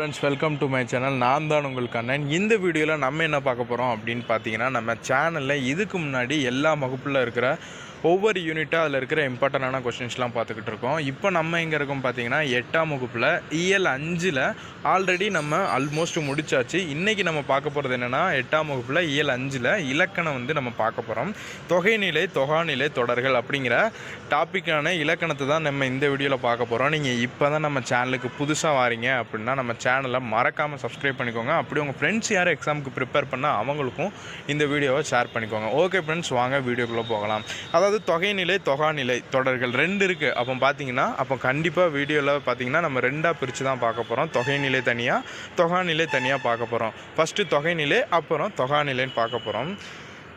Friends welcome to my channel நான் தான் உங்கள் கண்ணன். இந்த வீடியோவில் நம்ம என்ன பார்க்க போகிறோம் அப்படின்னு பார்த்தீங்கன்னா நம்ம சேனலில் இதுக்கு முன்னாடி எல்லா வகுப்பில் இருக்கிற ஒவ்வொரு யூனிட்டாக அதில் இருக்கிற இம்பார்ட்டண்டான கொஷின்ஸ்லாம் பார்த்துக்கிட்டு இருக்கோம். இப்போ நம்ம எங்கே இருக்கோம் பார்த்தீங்கன்னா எட்டாம் வகுப்பில் இயல் அஞ்சில் ஆல்ரெடி நம்ம ஆல்மோஸ்ட் முடிச்சாச்சு. இன்றைக்கி நம்ம பார்க்க போகிறது என்னென்னா எட்டாம் வகுப்பில் இயல் அஞ்சில் இலக்கணம் வந்து நம்ம பார்க்க போகிறோம் தொகைநிலை தொகாநிலை தொடர்கள் அப்படிங்கிற டாப்பிக்கான இலக்கணத்தை தான் நம்ம இந்த வீடியோவில் பார்க்க போகிறோம் நீங்கள் இப்போ தான் நம்ம சேனலுக்கு புதுசாக வாரீங்க அப்படின்னா நம்ம சேனலை மறக்காமல் சப்ஸ்கிரைப் பண்ணிக்கோங்க. அப்படி உங்கள் ஃப்ரெண்ட்ஸ் யாரும் எக்ஸாமுக்கு ப்ரிப்பேர் பண்ணால் அவங்களுக்கும் இந்த வீடியோவை ஷேர் பண்ணிக்கோங்க. ஓகே ஃப்ரெண்ட்ஸ் வாங்க வீடியோக்குள்ளே போகலாம். அதாவது தொகைநிலை தொகாநிலை தொடர்கள் ரெண்டு இருக்குது அப்போ பார்த்தீங்கன்னா அப்போ கண்டிப்பாக வீடியோவில் பார்த்தீங்கன்னா நம்ம ரெண்டாக பிரித்து தான் பார்க்க போகிறோம் தொகைநிலை தனியாக தொகாநிலை தனியாக பார்க்க போகிறோம் ஃபஸ்ட்டு தொகைநிலை அப்புறம் தொகாநிலைன்னு பார்க்க போகிறோம்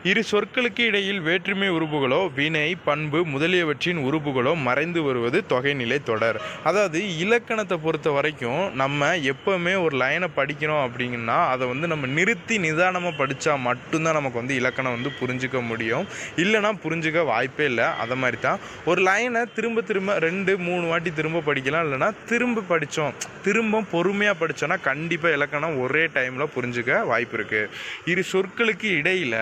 இரு சொற்களுக்கு இடையில் வேற்றுமை உறுப்புகளோ வினை பண்பு முதலியவற்றின் உறுப்புகளோ மறைந்து வருவது தொகைநிலை தொடர். அதாவது இலக்கணத்தை பொறுத்த வரைக்கும் நம்ம எப்போவுமே ஒரு லைனை படிக்கிறோம் அப்படிங்கன்னா அதை வந்து நம்ம நிறுத்தி நிதானமாக படித்தா மட்டும்தான் நமக்கு வந்து இலக்கணம் வந்து புரிஞ்சுக்க முடியும். இல்லைனா புரிஞ்சுக்க வாய்ப்பே இல்லை. அதை மாதிரி தான் ஒரு லைனை திரும்ப திரும்ப ரெண்டு மூணு வாட்டி திரும்ப படிக்கலாம். இல்லைனா திரும்ப படித்தோம் திரும்ப பொறுமையாக படித்தோன்னா கண்டிப்பாக இலக்கணம் ஒரே டைமில் புரிஞ்சுக்க வாய்ப்பு இருக்குது இரு சொற்களுக்கு இடையில்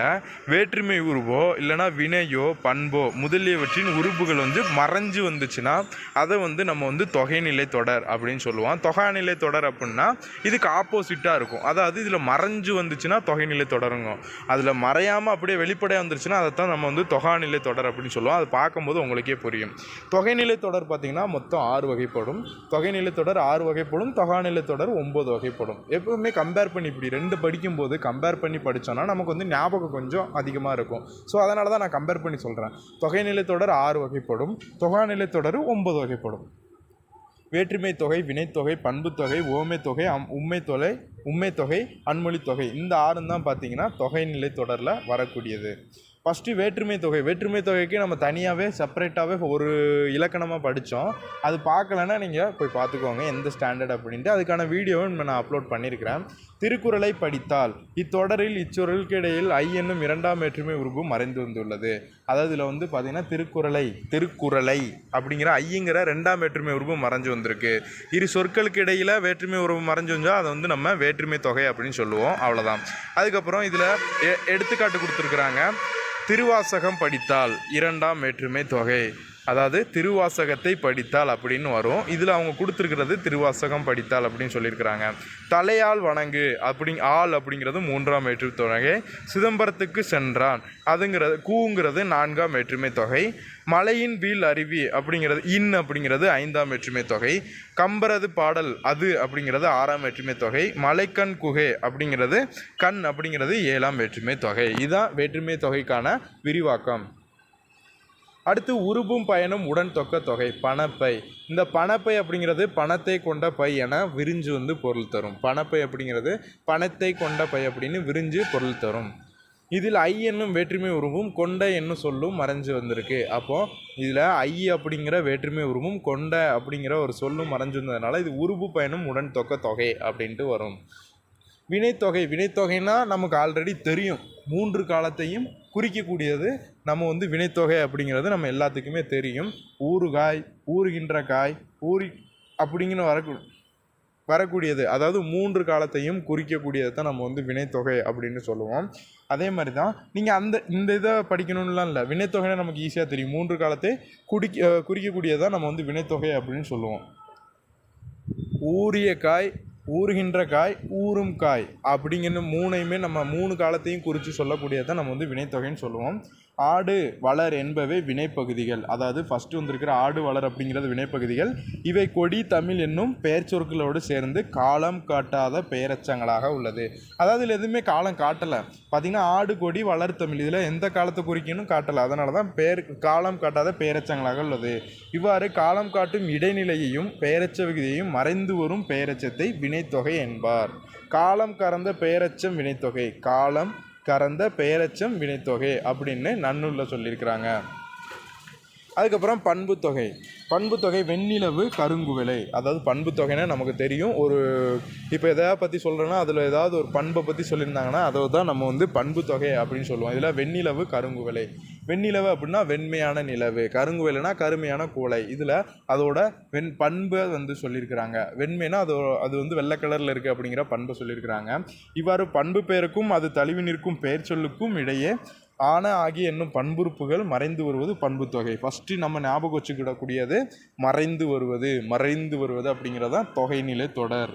வேற்றுமை உருவோ இல்லைனா வினையோ பண்போ முதலியவற்றின் உறுப்புகள் வந்து மறைஞ்சு வந்துச்சுன்னா அதை வந்து நம்ம வந்து தொகைநிலை தொடர் அப்படின்னு சொல்லுவோம். தொகைநிலை தொடர் அப்படின்னா இதுக்கு ஆப்போசிட்டாக இருக்கும். அதாவது இதில் மறைஞ்சு வந்துச்சுன்னா தொகைநிலை தொடருங்க. அதில் மறையாமல் அப்படியே வெளிப்படையாக வந்துருச்சுன்னா அதை தான் நம்ம வந்து தொகாநிலை தொடர் அப்படின்னு சொல்லுவோம். அதை பார்க்கும்போது உங்களுக்கே புரியும். தொகைநிலை தொடர் பார்த்திங்கன்னா மொத்தம் ஆறு வகைப்படும். தொகைநிலை தொடர் ஆறு வகைப்படும். தொகாநிலை தொடர் ஒம்பது வகைப்படும். எப்பவுமே கம்பேர் பண்ணி இப்படி ரெண்டு படிக்கும்போது கம்பேர் பண்ணி படித்தோன்னா நமக்கு வந்து ஞாபகம் கொஞ்சம் அதிகமாக இருக்கும். ஸோ அதனால தான் நான் கம்பேர் பண்ணி சொல்கிறேன் தொகை நிலத்தொடர் ஆறு வகைப்படும். தொகை நிலைத்தொடர் ஒன்போது வகைப்படும். வேற்றுமை தொகை வினைத்தொகை பண்புத்தொகை ஓமை தொகை அம் உண்மை தொகை உண்மை தொகை அன்மொழி தொகை இந்த ஆறும் தான் பார்த்தீங்கன்னா தொகைநிலை தொடரில் வரக்கூடியது. ஃபஸ்ட்டு வேற்றுமை தொகை. வேற்றுமை தொகைக்கு நம்ம தனியாகவே செப்பரேட்டாகவே ஒரு இலக்கணமாக படித்தோம் அது பார்க்கலன்னா நீங்கள் போய் பார்த்துக்கோங்க எந்த ஸ்டாண்டர்ட் அப்படின்ட்டு. அதுக்கான வீடியோவும் நான் அப்லோட் பண்ணியிருக்கிறேன் திருக்குறளை படித்தால் இத்தொடரில் இச்சொருளுக்கு இடையில் ஐ என்னும் இரண்டாம் வேற்றுமை உருவு மறைந்து வந்துள்ளது. அதாவது இதில் வந்து பார்த்திங்கன்னா திருக்குறளை திருக்குறளை அப்படிங்கிற ஐங்கிற ரெண்டாம் வேற்றுமை உருவு மறைஞ்சு வந்திருக்கு. இரு சொற்களுக்கு இடையில் வேற்றுமை உருவு மறைஞ்சு வந்தால் அதை வந்து நம்ம வேற்றுமை தொகை அப்படின்னு சொல்லுவோம். அவ்வளோதான் அதுக்கப்புறம் இதில் எ எடுத்துக்காட்டு கொடுத்துருக்குறாங்க. திருவாசகம் படித்தால் இரண்டாம் வேற்றுமை தொகை. அதாவது திருவாசகத்தை படித்தால் அப்படின்னு வரும். இதில் அவங்க கொடுத்துருக்கிறது திருவாசகம் படித்தால் அப்படின்னு சொல்லியிருக்கிறாங்க. தலையால் வணங்கு அப்படி ஆள் அப்படிங்கிறது மூன்றாம் வேற்றுமை தொகை சிதம்பரத்துக்கு சென்றான் அதுங்கிறது கூங்கிறது நான்காம் வேற்றுமை தொகை மலையின் வீல் அருவி அப்படிங்கிறது இன் அப்படிங்கிறது ஐந்தாம் வேற்றுமை தொகை கம்பரது பாடல் அது அப்படிங்கிறது ஆறாம் வேற்றுமை தொகை மலைக்கண் குகை அப்படிங்கிறது கண் அப்படிங்கிறது ஏழாம் வேற்றுமை தொகை. இதுதான் வேற்றுமை தொகைக்கான விரிவாக்கம். அடுத்து உருபும் பயனும் உடன் தொக்க தொகை பணப்பை. இந்த பணப்பை அப்படிங்கிறது பணத்தை கொண்ட பை என விரிஞ்சு வந்து பொருள் தரும். பணப்பை அப்படிங்கிறது பணத்தை கொண்ட பை அப்படின்னு விரிஞ்சு பொருள் தரும். இதில் ஐ என்னும் வேற்றுமை உருவும் கொண்ட என்னும் சொல்லும் மறைஞ்சு வந்திருக்கு. அப்போது இதில் ஐ அப்படிங்கிற வேற்றுமை உருவும் கொண்ட அப்படிங்கிற ஒரு சொல்லும் மறைஞ்சு வந்ததுனால இது உருபு பயனும் உடன் தொக்க தொகை அப்படின்ட்டு வரும். வினைத்தொகை வினைத்தொகைன்னா நமக்கு ஆல்ரெடி தெரியும். மூன்று காலத்தையும் குறிக்கக்கூடியது நம்ம வந்து வினைத்தொகை அப்படிங்கிறது நம்ம எல்லாத்துக்குமே தெரியும். ஊறுகாய் ஊறுகின்ற காய் ஊறி அப்படிங்கிற வரக்கூ வரக்கூடியது. அதாவது மூன்று காலத்தையும் குறிக்கக்கூடியதை தான் நம்ம வந்து வினைத்தொகை அப்படின்னு சொல்லுவோம். அதே மாதிரி தான் நீங்கள் அந்த இந்த இதை படிக்கணும்லாம் இல்லை. வினைத்தொகைனா நமக்கு ஈஸியாக தெரியும். மூன்று காலத்தை குடிக்க குறிக்கக்கூடியதான் நம்ம வந்து வினைத்தொகை அப்படின்னு சொல்லுவோம். ஊறிய காய் ஊறுகின்ற காய் ஊறும் காய் அப்படிங்கிற மூணையுமே நம்ம மூணு காலத்தையும் குறித்து சொல்லக்கூடியதான் நம்ம வந்து வினைத்தொகைன்னு சொல்லுவோம். ஆடு வளர் என்பவை வினைப்பகுதிகள். அதாவது ஃபஸ்ட்டு வந்திருக்கிற ஆடு வளர் அப்படிங்கிறது வினைப்பகுதிகள். இவை கொடி தமிழ் என்னும் பெயர் சொற்களோடு சேர்ந்து காலம் காட்டாத பெயரச்சங்களாக உள்ளது. அதாவது இதில் எதுவுமே காலம் காட்டலை. பார்த்திங்கன்னா ஆடு கொடி வளர் தமிழ் இதில் எந்த காலத்தை குறிக்கணும் காட்டலை. அதனால தான் பெயர் காலம் காட்டாத பெயரச்சங்களாக உள்ளது. இவ்வாறு காலம் காட்டும் இடைநிலையையும் பெயரச்ச விகுதியையும் மறைந்து வரும் பெயரச்சத்தை வினைத்தொகை என்பார். காலம் கறந்த பெயரச்சம் வினைத்தொகை. காலம் கறந்த பெயரச்சம் வினைத்தொகை அப்படின்னு நன்னூலில் சொல்லியிருக்கிறாங்க. அதுக்கப்புறம் பண்புத்தொகை பண்புத்தொகை வெண்ணிலவு கருங்குவிலை. அதாவது பண்புத்தொகைன்னா நமக்கு தெரியும். ஒரு இப்போ எதாவது பற்றி சொல்கிறேன்னா அதில் ஏதாவது ஒரு பண்பை பற்றி சொல்லியிருந்தாங்கன்னா அதை தான் நம்ம வந்து பண்புத்தொகை அப்படின்னு சொல்லுவோம். இதில் வெண்ணிலவு கருங்குவிலை. வெண்ணிலவு அப்படின்னா வெண்மையான நிலவு கருங்குவலைனா கருமையான கோலை. இதில் அதோட வெண் பண்பை வந்து சொல்லியிருக்கிறாங்க. வெண்மைனா அது அது வந்து வெள்ளை கலரில் இருக்குது அப்படிங்கிற பண்பை சொல்லியிருக்கிறாங்க. இவ்வாறு பண்பு பெயருக்கும் அது தழுவி நிற்கும் பெயர் சொல்லுக்கும் இடையே ஆன ஆகிய என்னும் பண்புறுப்புகள் மறைந்து வருவது பண்பு தொகை. ஃபஸ்ட்டு நம்ம ஞாபகம் வச்சுக்கிடக்கூடியது மறைந்து வருவது மறைந்து வருவது அப்படிங்கிறது தான் தொகைநிலை தொடர்.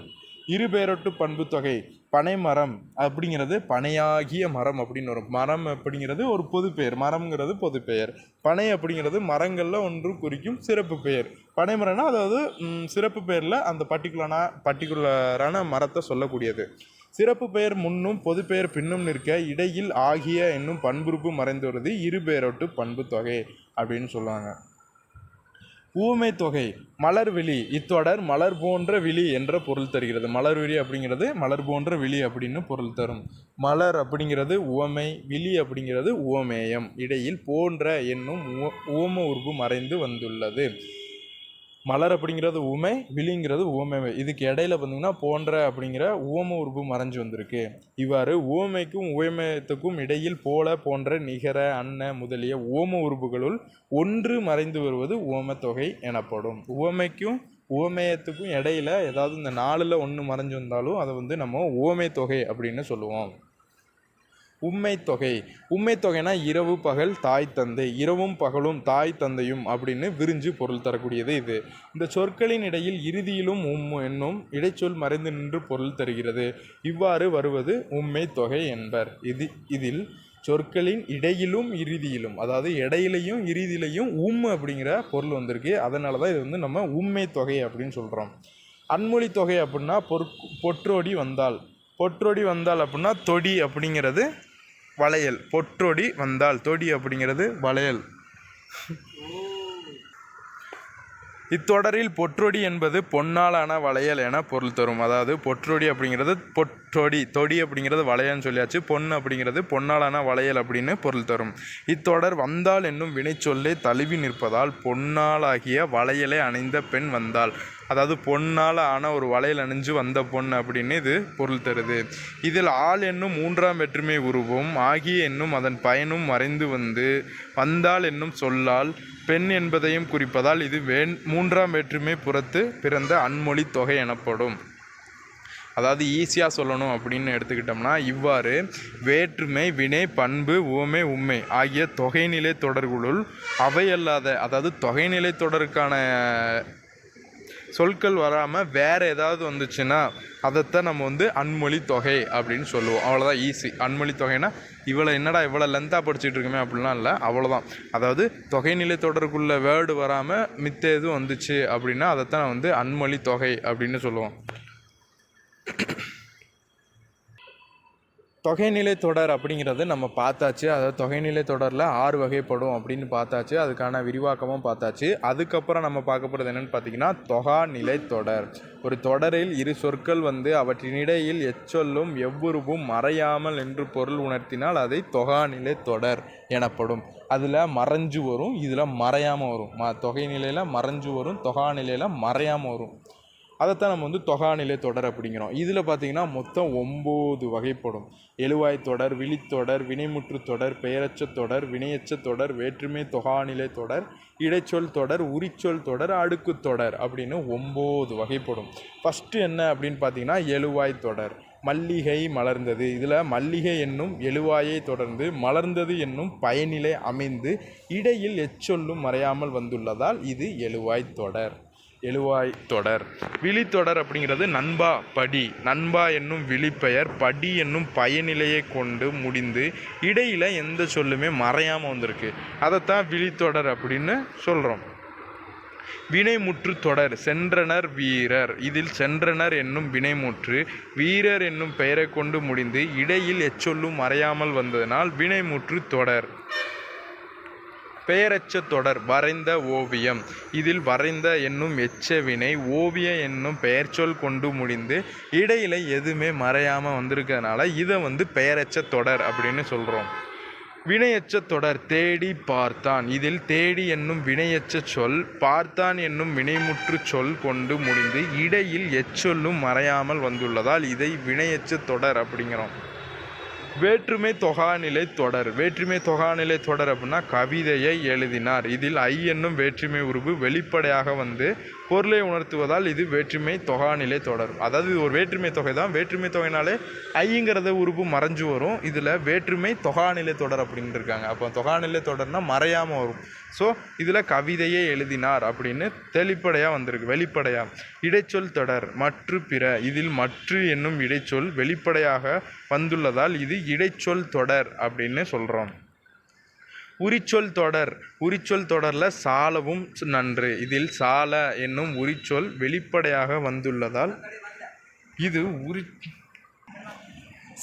இருபெயரொட்டு பண்பு தொகை பனைமரம் அப்படிங்கிறது பனையாகிய மரம் அப்படின்னு வரும். மரம் அப்படிங்கிறது ஒரு பொது பெயர் மரம்ங்கிறது பொது பெயர் பனை அப்படிங்கிறது மரங்களில் ஒன்று குறிக்கும் சிறப்பு பெயர். பனைமரம்னா அதாவது சிறப்பு பெயரில் அந்த பர்டிகுலரான பர்டிகுலரான மரத்தை சொல்லக்கூடியது. சிறப்பு பெயர் முன்னும் பொது பெயர் பின்னும் நிற்க இடையில் ஆகிய என்னும் பண்புறுப்பு மறைந்து வருது இருபெயரொட்டு பண்பு தொகை அப்படின்னு சொல்லுவாங்க. ஊமை தொகை மலர் விழி இத்தொடர் மலர் போன்ற விழி என்ற பொருள் தருகிறது. மலர் விழி அப்படிங்கிறது மலர் போன்ற விழி அப்படின்னு பொருள் தரும். மலர் அப்படிங்கிறது உவமை விழி அப்படிங்கிறது உவமேயம் இடையில் போன்ற என்னும் உவ உவம உருபு மறைந்து வந்துள்ளது. மலர் அப்படிங்கிறது உமை விழிங்கிறது உவமை இதுக்கு இடையில பார்த்தீங்கன்னா போன்ற அப்படிங்கிற உவம உருபு மறைஞ்சு வந்திருக்கு. இவ்வாறு உவமைக்கும் உவமயத்துக்கும் இடையில் போல போன்ற நிகர அன்ன முதலிய உவம உருபுகளுள் ஒன்று மறைந்து வருவது உவமத்தொகை எனப்படும். உவமைக்கும் உவமேயத்துக்கும் இடையில ஏதாவது இந்த நாலில் ஒன்று மறைஞ்சு வந்தாலும் அதை வந்து நம்ம உவமை தொகை அப்படின்னு சொல்லுவோம். உம்மை தொகை. உம்மை தொகைனா இரவு பகல் தாய் தந்தை. இரவும் பகலும் தாய் தந்தையும் அப்படின்னு விரிஞ்சு பொருள் தரக்கூடியது இது. இந்த சொற்களின் இடையில் இறுதியிலும் உம் என்னும் இடைச்சொல் மறைந்து நின்று பொருள் தருகிறது. இவ்வாறு வருவது உம்மை தொகை என்பர். இது இதில் சொற்களின் இடையிலும் இறுதியிலும் அதாவது இடையிலையும் இறுதியிலையும் உம் அப்படிங்கிற பொருள் வந்திருக்கு. அதனால தான் இது வந்து நம்ம உம்மை தொகை அப்படின்னு சொல்கிறோம் அன்மொழி தொகை அப்படின்னா பொற் பொற்றோடி வந்தால். பொற்றொடி வந்தால் அப்படின்னா தொடி அப்படிங்கிறது வளையல் பொற்றொடி வந்தால் தொடி அப்படிங்கிறது வளையல். இத்தொடரில் பொற்றொடி என்பது பொன்னாலான வளையல் என பொருள் தரும். அதாவது பொற்றொடி அப்படிங்கிறது பொற்றொடி தொடி அப்படிங்கிறது வளையல்னு சொல்லியாச்சு. பொன் அப்படிங்கிறது பொன்னாலான வளையல் அப்படின்னு பொருள் தரும். இத்தொடர் வந்தால் என்னும் வினைச்சொல்லை தழுவி நிற்பதால் பொன்னாலாகிய வளையலை அணிந்த பெண் வந்தாள். அதாவது பொன்னால் ஆன ஒரு வளையல் அணிஞ்சு வந்த பொண்ணு அப்படின்னு இது பொருள் தருது. இதில் ஆள் என்னும் மூன்றாம் வெற்றுமை உருவும் ஆகிய என்னும் அதன் பயனும் மறைந்து வந்து வந்தால் என்னும் சொல்லால் பெண் என்பதையும் குறிப்பதால் இது வேண் மூன்றாம் வேற்றுமை புறத்து பிறந்த அன்மொழி தொகை எனப்படும். அதாவது ஈஸியாக சொல்லணும் அப்படின்னு எடுத்துக்கிட்டோம்னா இவ்வாறு வேற்றுமை வினை பண்பு உவமை உண்மை ஆகிய தொகைநிலை தொடர்களுள் அவையல்லாத அதாவது தொகைநிலை தொடருக்கான சொற்கள் வராமல் வேறு ஏதாவது வந்துச்சுன்னா அதைத்தான் நம்ம வந்து அன்மொழி தொகை அப்படின்னு சொல்லுவோம். அவ்வளோதான் ஈஸி அன்மொழி தொகைனா இவ்வளோ என்னடா இவ்வளோ லென்த்தாக படிச்சுட்டு இருக்குமே அப்படிலாம் இல்லை. அவ்வளோதான் அதாவது தொகைநிலை தொடருக்குள்ள வேர்டு வராமல் மித்த எதுவும் வந்துச்சு அப்படின்னா அதைத்தான் வந்து அன்மொழி தொகை அப்படின்னு சொல்லுவோம். தொகைநிலை தொடர் அப்படிங்கிறது நம்ம பார்த்தாச்சு. அதாவது தொகைநிலை தொடரில் ஆறு வகைப்படும் அப்படின்னு பார்த்தாச்சு. அதுக்கான விரிவாக்கமும் பார்த்தாச்சு. அதுக்கப்புறம் நம்ம பார்க்க போகிறது என்னென்னு பார்த்தீங்கன்னா தொகா நிலை தொடர். ஒரு தொடரில் இரு சொற்கள் வந்து அவற்றினிடையில் எச்சொல்லும் எவ்வுருவும் மறையாமல் என்று பொருள் உணர்த்தினால் அதை தொகா நிலை தொடர் எனப்படும். அதில் மறைஞ்சு வரும் இதில் மறையாமல் வரும். ம தொகை நிலையில் மறைஞ்சு வரும் தொகா நிலையில் மறையாமல் வரும். அதைத்தான் நம்ம வந்து தொகாநிலை தொடர் அப்படிங்கிறோம். இதில் பார்த்தீங்கன்னா மொத்தம் ஒம்பது வகைப்படும். எழுவாய் தொடர் விழித்தொடர் வினைமுற்று தொடர் பெயரச்ச தொடர் வினையச்ச தொடர் வேற்றுமை தொகாநிலை தொடர் இடைச்சொல் தொடர் உரிச்சொல் தொடர் அடுக்கு தொடர் அப்படின்னு ஒம்பது வகைப்படும். ஃபஸ்ட்டு என்ன அப்படின்னு பார்த்தீங்கன்னா எழுவாய் தொடர். மல்லிகை மலர்ந்தது. இதில் மல்லிகை என்னும் எழுவாயை தொடர்ந்து மலர்ந்தது என்னும் பயனிலை அமைந்து இடையில் எச்சொல்லும் மறையாமல் வந்துள்ளதால் இது எழுவாய் தொடர். எழுவாய் தொடர். விழித்தொடர் அப்படிங்கிறது நண்பா படி. நண்பா என்னும் விழிப்பெயர் படி என்னும் பயனிலையை கொண்டு முடிந்து இடையில் எந்த சொல்லுமே மறையாமல் வந்திருக்கு. அதைத்தான் விழித்தொடர் அப்படின்னு சொல்கிறோம் வினைமுற்று தொடர் சென்றனர் வீரர். இதில் சென்றனர் என்னும் வினைமுற்று வீரர் என்னும் பெயரை கொண்டு முடிந்து இடையில் எச்சொல்லும் மறையாமல் வந்ததனால் வினைமுற்று தொடர். பெயரச்ச தொடர் வரைந்த ஓவியம். இதில் வரைந்த என்னும் எச்ச வினை ஓவிய என்னும் பெயர்ச்சொல் கொண்டு முடிந்து இடையில எதுவுமே மறையாமல் வந்திருக்கிறதுனால இதை வந்து பெயரச்ச தொடர் அப்படின்னு சொல்கிறோம் வினையச்ச தொடர் தேடி பார்த்தான். இதில் தேடி என்னும் வினையச்ச சொல் பார்த்தான் என்னும் வினைமுற்று சொல் கொண்டு முடிந்து இடையில் எச்சொல்லும் மறையாமல் வந்துள்ளதால் இதை வினையச்ச தொடர் அப்படிங்கிறோம். வேற்றுமை தொகாநிலை தொடர். வேற்றுமை தொகாநிலை தொடர் அப்படின்னா கவிதையை எழுதினார். இதில் ஐ என்னும் வேற்றுமை உருவு வெளிப்படையாக வந்து பொருளை உணர்த்துவதால் இது வேற்றுமை தொகாநிலை தொடர் அதாவது இது ஒரு வேற்றுமை தொகை தான். வேற்றுமை தொகைனாலே ஐங்கிறத உறுப்பு மறைஞ்சு வரும். இதில் வேற்றுமை தொகாநிலை தொடர் அப்படின்னு இருக்காங்க. அப்போ தொகாநிலை தொடர்னால் மறையாமல் வரும். ஸோ இதில் கவிதையே எழுதினார் அப்படின்னு தெளிப்படையாக வந்திருக்கு. வெளிப்படையாக இடைச்சொல் தொடர் மற்று பிற. இதில் மற்று என்னும் இடைச்சொல் வெளிப்படையாக வந்துள்ளதால் இது இடைச்சொல் தொடர் அப்படின்னு சொல்கிறோம் உரிச்சொல் தொடர். உரிச்சொல் தொடரில் சாலவும் நன்று. இதில் சால என்னும் உரிச்சொல் வெளிப்படையாக வந்துள்ளதால் இது உரி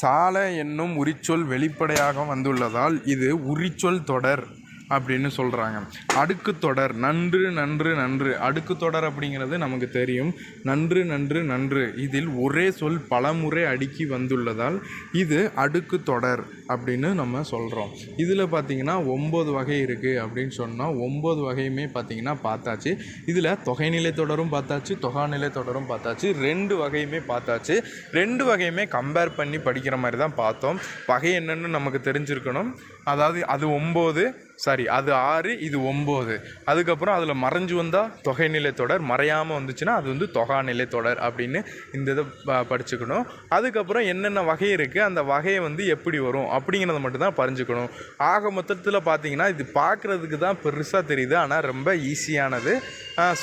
சால என்னும் உரிச்சொல் வெளிப்படையாக வந்துள்ளதால் இது உரிச்சொல் தொடர். அப்படின்னு சொல்கிறாங்க அடுக்கு தொடர் நன்று நன்று நன்று. அடுக்கு தொடர் அப்படிங்கிறது நமக்கு தெரியும். நன்று நன்று நன்று. இதில் ஒரே சொல் பலமுறை அடுக்கி வந்துள்ளதால் இது அடுக்கு தொடர் அப்படின்னு நம்ம சொல்கிறோம் இதில் பார்த்திங்கன்னா ஒம்பது வகை இருக்குது அப்படின்னு சொன்னால் ஒம்பது வகையுமே பார்த்திங்கன்னா பார்த்தாச்சு. இதில் தொகைநிலை தொடரும் பார்த்தாச்சு தொகாநிலை தொடரும் பார்த்தாச்சு. ரெண்டு வகையுமே பார்த்தாச்சு. ரெண்டு வகையுமே கம்பேர் பண்ணி படிக்கிற மாதிரி தான் பார்த்தோம். வகை என்னென்னு நமக்கு தெரிஞ்சிருக்கணும். அதாவது அது ஒம்பது சாரி அது ஆறு இது ஒம்பது. அதுக்கப்புறம் அதில் மறைஞ்சு வந்தால் தொகைநிலை தொடர் மறையாமல் வந்துச்சுன்னா அது வந்து தொகாநிலை தொடர் அப்படின்னு இந்த இதை ப- படிச்சுக்கணும். அதுக்கப்புறம் என்னென்ன வகை இருக்குது அந்த வகையை வந்து எப்படி வரும் அப்படிங்கிறத மட்டும்தான் பறிஞ்சுக்கணும் ஆக மொத்தத்தில் பார்த்தீங்கன்னா இது பார்க்குறதுக்கு தான் பெருசாக தெரியுது ஆனால் ரொம்ப ஈஸியானது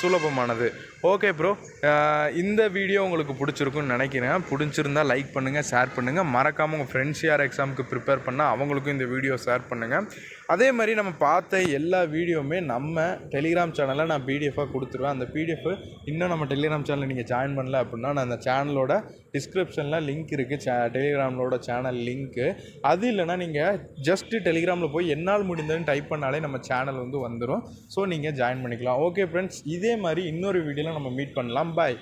சுலபமானது. ஓகே ப்ரோ இந்த வீடியோ உங்களுக்கு பிடிச்சிருக்குன்னு நினைக்கிறேன். பிடிச்சிருந்தா லைக் பண்ணுங்கள் ஷேர் பண்ணுங்கள் மறக்காமல் உங்கள் ஃப்ரெண்ட்ஸ் யார் எக்ஸாமுக்கு ப்ரிப்பேர் பண்ணால் அவங்களுக்கும் இந்த வீடியோ ஷேர் பண்ணுங்கள் அதே மாதிரி நம்ம பார்த்த எல்லா வீடியோவுமே நம்ம டெலிகிராம் சேனலில் நான் பிடிஎஃபாக கொடுத்துருவேன். அந்த பிடிஎஃப் இன்னும் நம்ம டெலிகிராம் சேனலில் நீங்கள் ஜாயின் பண்ணல அப்படின்னா நான் அந்த சேனலோட டிஸ்கிரிப்ஷனில் லிங்க் இருக்குது சே டெலிகிராமோட சேனல் லிங்க்கு அது இல்லைன்னா நீங்கள் ஜஸ்ட்டு டெலிகிராமில் போய் என்னால் முடிந்ததுன்னு டைப் பண்ணாலே நம்ம சேனல் வந்து வந்துடும் ஸோ நீங்கள் ஜாயின் பண்ணிக்கலாம். ஓகே ஃப்ரெண்ட்ஸ் இதே மாதிரி இன்னொரு வீடியோவில் நம்ம மீட் பண்ணலாம். பாய்